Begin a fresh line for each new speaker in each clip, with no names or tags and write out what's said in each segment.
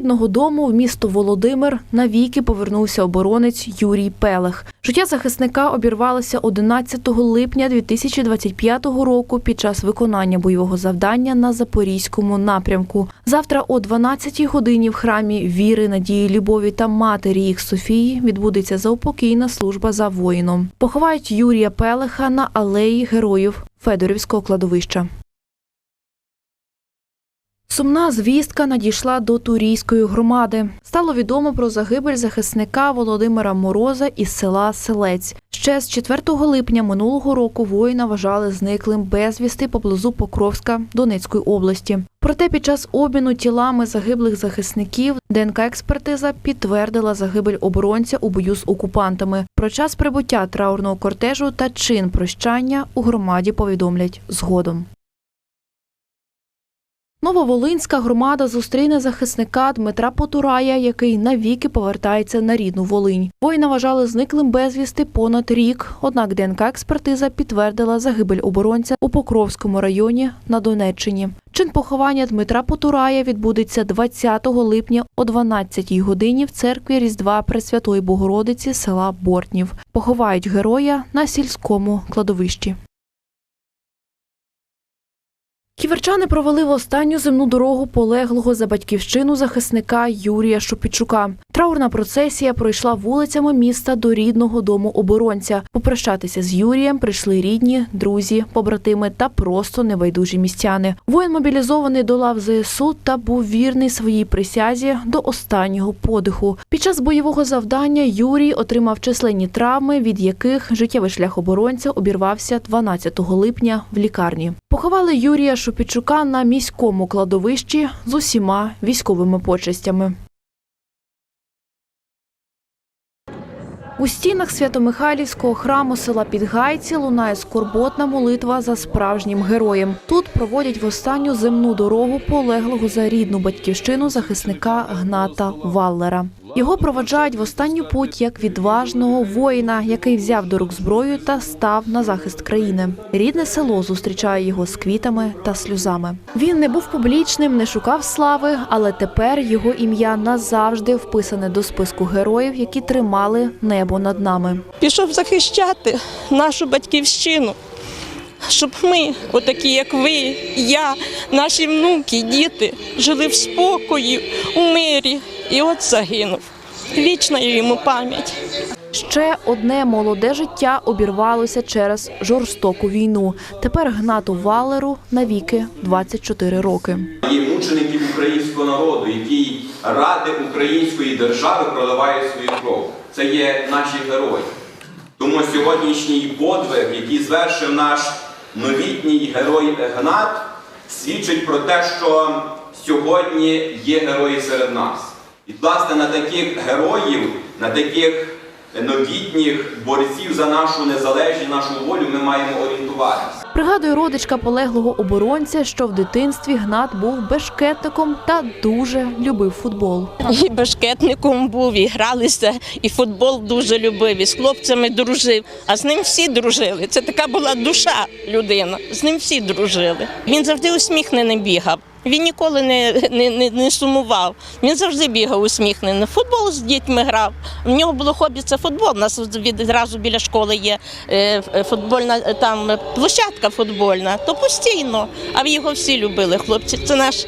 рідного дому в місто Володимир навіки повернувся оборонець Юрій Пелех. Життя захисника обірвалося 11 липня 2025 року під час виконання бойового завдання на запорізькому напрямку. Завтра о 12-й годині в храмі віри, надії, любові та матері їх Софії відбудеться заупокійна служба за воїном. Поховають Юрія Пелеха на алеї героїв Федорівського кладовища. Сумна звістка надійшла до Турійської громади. Стало відомо про загибель захисника Володимира Мороза із села Селець. Ще з 4 липня минулого року воїна вважали зниклим безвісти поблизу Покровська Донецької області. Проте під час обміну тілами загиблих захисників ДНК-експертиза підтвердила загибель оборонця у бою з окупантами. Про час прибуття траурного кортежу та чин прощання у громаді повідомлять згодом. Нововолинська громада зустріне захисника Дмитра Потурая, який навіки повертається на рідну Волинь. Воїна вважали зниклим безвісти понад рік. Однак ДНК-експертиза підтвердила загибель оборонця у Покровському районі на Донеччині. Чин поховання Дмитра Потурая відбудеться 20 липня о 12 годині в церкві Різдва Пресвятої Богородиці села Бортнів. Поховають героя на сільському кладовищі. Ківерчани провели в останню земну дорогу полеглого за батьківщину захисника Юрія Шопічука. Траурна процесія пройшла вулицями міста до рідного дому оборонця. Попрощатися з Юрієм прийшли рідні, друзі, побратими та просто небайдужі містяни. Воїн мобілізований до лав ЗСУ та був вірний своїй присязі до останнього подиху. Під час бойового завдання Юрій отримав численні травми, від яких життєвий шлях оборонця обірвався 12 липня в лікарні. Поховали Юрія Шопічука на міському кладовищі з усіма військовими почестями. У стінах Свято-Михайлівського храму села Підгайці лунає скорботна молитва за справжнім героєм. Тут проводять в останню земну дорогу полеглого за рідну батьківщину захисника Гната Валлера. Його проваджають в останню путь як відважного воїна, який взяв до рук зброю та став на захист країни. Рідне село зустрічає його з квітами та сльозами. Він не був публічним, не шукав слави, але тепер його ім'я назавжди вписане до списку героїв, які тримали небо над нами.
пішов захищати нашу батьківщину, щоб ми, отакі як ви, я, наші внуки, діти, жили в спокої, у мирі. І от загинув. Вічна йому пам'ять.
Ще одне молоде життя обірвалося через жорстоку війну. Тепер Гнату Валеру навіки 24 роки.
Є мучеників українського народу, який ради української держави проливає свою кров. Це є наші герої. Тому сьогоднішній подвиг, який звершив наш новітній герой Гнат, свідчить про те, що сьогодні є герої серед нас. І, власне, на таких героїв, на таких новітніх борців за нашу незалежність, нашу волю ми маємо орієнтуватися.
Пригадує родичка полеглого оборонця, що в дитинстві Гнат був бешкетником та дуже любив футбол.
І башкетником був, і гралися, і футбол дуже любив, і з хлопцями дружив. А з ним всі дружили. Це така була душа людина. З ним всі дружили. Він завжди усміхнений бігав. Він ніколи не, не, не, не сумував. Він завжди бігав усміхнений. Футбол з дітьми грав. В нього було хобі це футбол. У нас відразу біля школи є е, футбольна е, там площадка футбольна, то постійно. А його всі любили, хлопці. Це наш,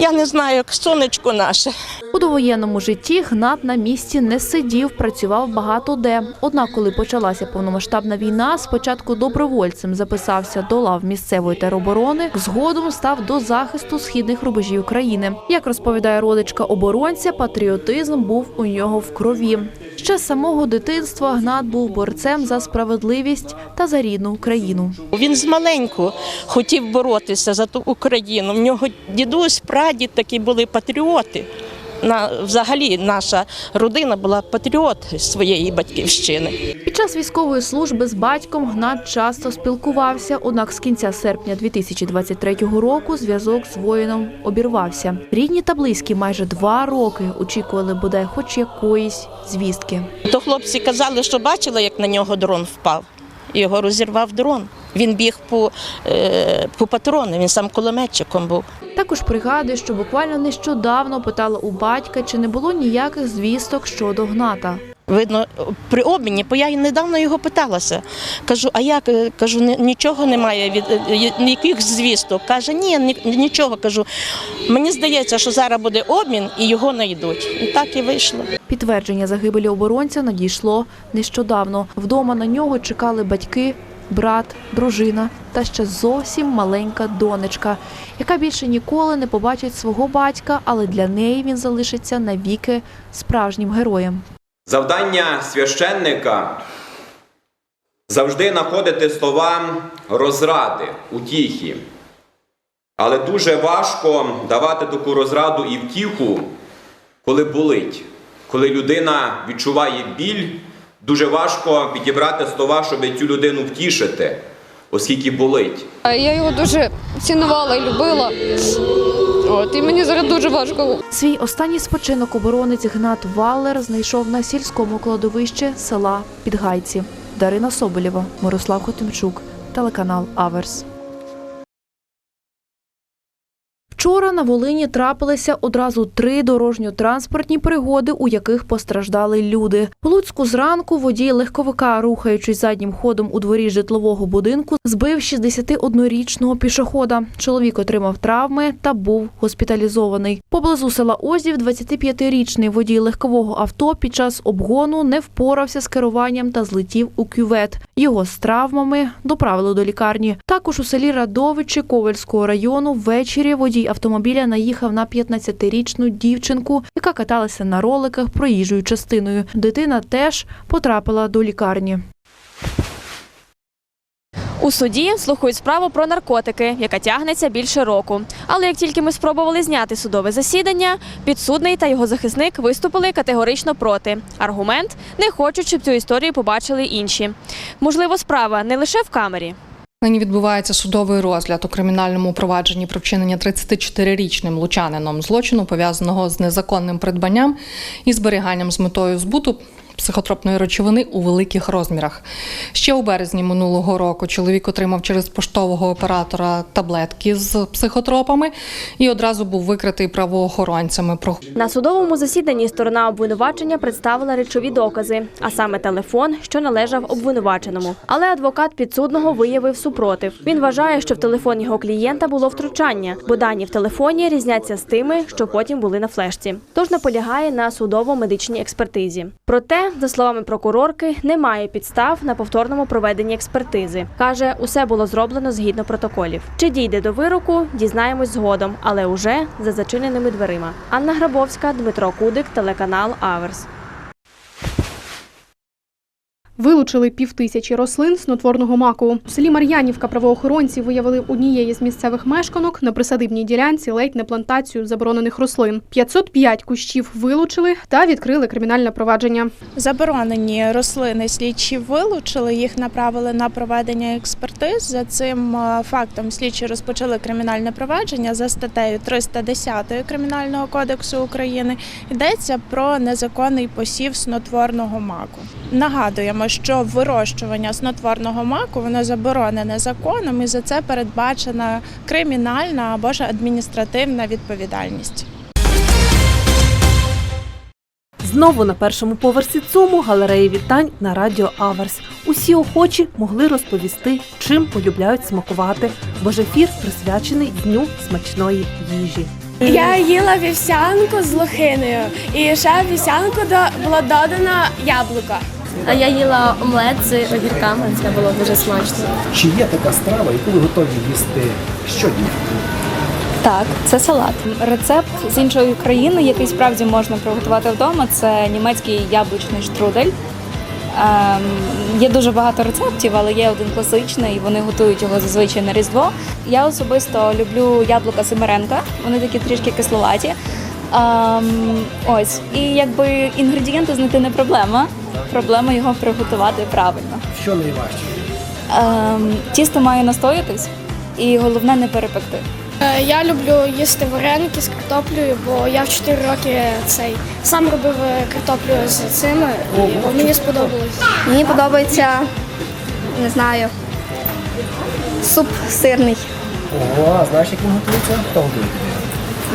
я не знаю, як сонечко наше.
У довоєнному житті Гнат на місці не сидів, працював багато де. Однак, коли почалася повномасштабна війна, спочатку добровольцем записався до лав місцевої тероборони, згодом став до захисту східних рубежів країни. Як розповідає родичка оборонця, патріотизм був у нього в крові. Ще з самого дитинства Гнат був борцем за справедливість та за рідну Україну.
Він змаленьку хотів боротися за ту Україну. В нього дідусь, прадід такі були патріоти. На, взагалі наша родина була патріот своєї батьківщини.
Під час військової служби з батьком Гнат часто спілкувався, однак з кінця серпня 2023 року зв'язок з воїном обірвався. Рідні та близькі майже два роки очікували бодай хоч якоїсь звістки.
То хлопці казали, що бачили, як на нього дрон впав. Його розірвав дрон. Він біг по, е, по патрону, він сам кулеметчиком був.
Також пригадує, що буквально нещодавно питала у батька, чи не було ніяких звісток щодо Гната.
Видно, при обміні, бо я недавно його питалася. Кажу, а як? Кажу, «Ні- нічого немає від е, ніяких звісток. Каже, ні- нічого. Кажу, мені здається, що зараз буде обмін і його знайдуть. І так і вийшло.
Підтвердження загибелі оборонця надійшло нещодавно. Вдома на нього чекали батьки, брат, дружина та ще зовсім маленька донечка, яка більше ніколи не побачить свого батька, але для неї він залишиться навіки справжнім героєм.
Завдання священника завжди знаходити слова розради, утіхи. Але дуже важко давати таку розраду і втіху, коли болить. Коли людина відчуває біль, дуже важко підібрати слова, щоб цю людину втішити, оскільки болить.
Я його дуже цінувала і любила. От, і мені зараз дуже важко.
Свій останній спочинок оборонець Гнат Валер знайшов на сільському кладовищі села Підгайці. Дарина Соболєва, Мирослав Хотимчук, телеканал Аверс. Вчора на Волині трапилися одразу три дорожньо-транспортні пригоди, у яких постраждали люди. У Луцьку зранку водій легковика, рухаючись заднім ходом у дворі житлового будинку, збив 61-річного пішохода. Чоловік отримав травми та був госпіталізований. Поблизу села Озів 25-річний водій легкового авто під час обгону не впорався з керуванням та злетів у кювет. Його з травмами доправили до лікарні. Також у селі Радовичі Ковальського району ввечері водій автомобіля наїхав на 15-річну дівчинку, яка каталася на роликах проїжджою частиною. Дитина теж потрапила до лікарні.
У суді слухають справу про наркотики, яка тягнеться більше року. Але як тільки ми спробували зняти судове засідання, підсудний та його захисник виступили категорично проти. Аргумент не хочуть, щоб цю історію побачили інші. Можливо, справа не лише в камері.
Нині відбувається судовий розгляд у кримінальному провадженні про вчинення 34-річним лучанином злочину, пов'язаного з незаконним придбанням і зберіганням з метою збуту психотропної речовини у великих розмірах. Ще у березні минулого року чоловік отримав через поштового оператора таблетки з психотропами і одразу був викритий правоохоронцями.
На судовому засіданні сторона обвинувачення представила речові докази, а саме телефон, що належав обвинуваченому. Але адвокат підсудного виявив супротив. Він вважає, що в телефон його клієнта було втручання, бо дані в телефоні різняться з тими, що потім були на флешці. Тож наполягає на судово-медичній експертизі. Проте, за словами прокурорки, немає підстав на повторному проведенні експертизи. каже, усе було зроблено згідно протоколів. Чи дійде до вироку, дізнаємось згодом, але уже за зачиненими дверима. Анна Грабовська, Дмитро Кудик, телеканал Аверс.
Вилучили півтисячі рослин снотворного маку. У селі Мар'янівка правоохоронці виявили однієї з місцевих мешканок на присадибній ділянці ледь не плантацію заборонених рослин. 505 кущів вилучили та відкрили кримінальне провадження.
Заборонені рослини слідчі вилучили, їх направили на проведення експертиз. За цим е, фактом слідчі розпочали кримінальне провадження за статтею 310 Кримінального кодексу України. Йдеться про незаконний посів снотворного маку. Нагадуємо, що вирощування снотворного маку воно заборонене законом, і за це передбачена кримінальна або ж адміністративна відповідальність.
Знову на першому поверсі ЦУМу галереї вітань на радіо Аверс. Усі охочі могли розповісти, чим полюбляють смакувати, бо ж ефір присвячений дню смачної їжі.
Я їла вівсянку з лохиною, і ще в вівсянку до- було додано яблуко.
А я їла омлет з огірками, це було дуже смачно.
Чи є така страва, яку ви готові їсти щодня?
Так, це салат. Рецепт з іншої країни, який справді можна приготувати вдома, це німецький яблучний штрудель. Ем, є дуже багато рецептів, але є один класичний, і вони готують його зазвичай на Різдво. Я особисто люблю яблука Семеренка, вони такі трішки кисловаті. Ем, ось, і якби інгредієнти знайти не проблема. Проблема його приготувати правильно.
Що найважче?
Ем, тісто має настоятись, і головне не перепекти.
Е, Я люблю їсти вареники з картоплею, бо я в 4 роки цей сам робив е, картоплю з цими, і мені сподобалось.
Мені подобається, не знаю,
Суп сирний.
Ого, а знаєш, як він готується? Хто готує?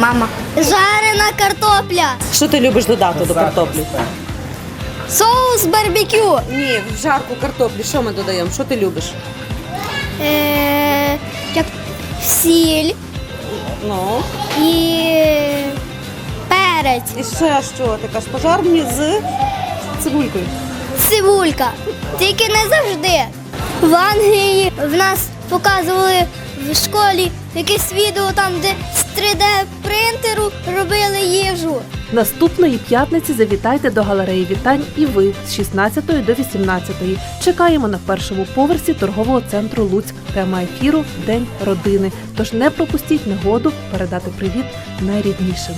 Мама. Жарена картопля.
Що ти любиш додати до картоплі?
Соус барбекю.
Ні, в жарку картоплі. Що ми додаємо? Що ти любиш?
Е, як сіль
Ну
і перець.
і ще що? Ти кажеш пожарні з цибулькою.
Цибулька. Тільки не завжди. В Англії в нас показували в школі якесь відео там, де з 3D-принтеру робили їжу.
Наступної п'ятниці завітайте до галереї вітань і ви з 16 до 18. Чекаємо на першому поверсі торгового центру Луцьк. Тема ефіру День родини. Тож не пропустіть нагоду передати привіт найріднішим.